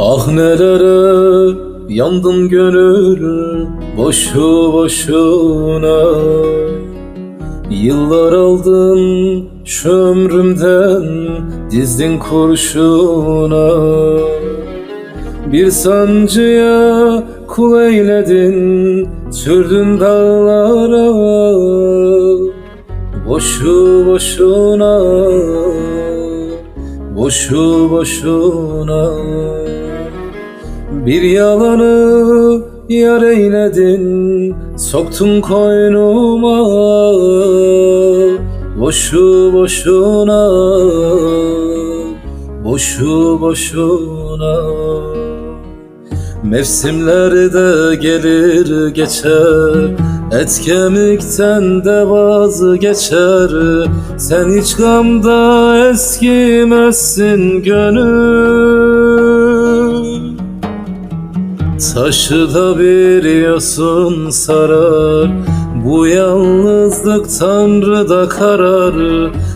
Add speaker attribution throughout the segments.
Speaker 1: Ah nelere yandım gönül boşu boşuna. Yıllar aldın şu ömrümden dizdin kurşuna. Bir sancıya kul eyledin sürdün dağlara. Boşu boşuna Boşu boşuna Bir yalanı yar eyledin Soktun koynuma. Boşu boşuna Boşu boşuna. Mevsimlerde gelir geçer Et kemikten de vazgeçer. Sen hiç gamda eskimezsin gönül Taşı da bir yosun sarar Bu yalnızlık Tanrı'da karar.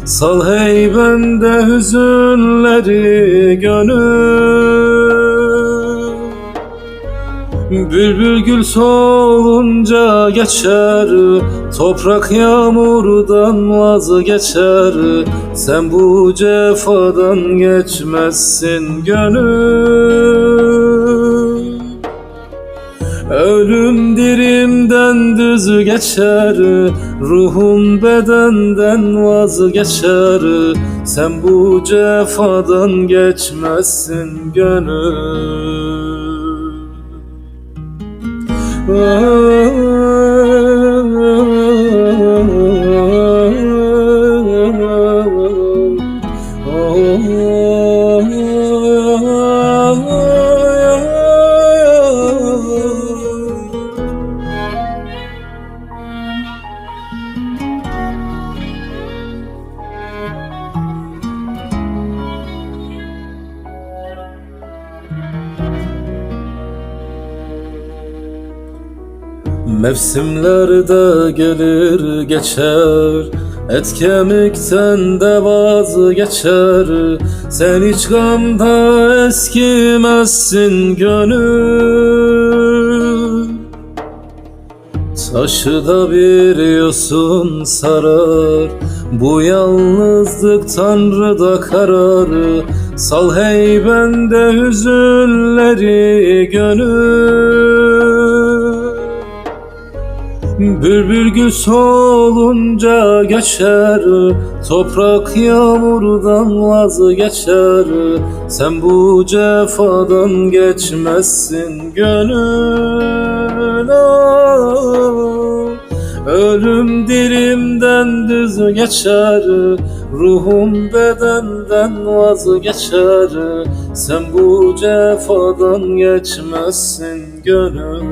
Speaker 1: Sal hey bende hüzünleri gönül. Bülbül gül solunca geçer Toprak yağmurdan vazgeçer. Sen bu cefadan geçmezsin gönül Ölüm dirimden düz geçer Ruhum bedenden vazgeçer Sen bu cefadan geçmezsin gönül Mevsimlerde gelir geçer. Et kemikten de vazgeçer. Sen hiç gamda eskimezsin gönül. Taşı da bir yosun sarar. Bu yalnızlık Tanrı'da karar. Sal hey bende hüzünleri gönül Bülbül gül solunca geçer Toprak yağmurdan vazgeçer. Sen bu cefadan geçmezsin gönül ah. Ölüm dilimden düz geçer Ruhum bedenden vazgeçer. Sen bu cefadan geçmezsin gönül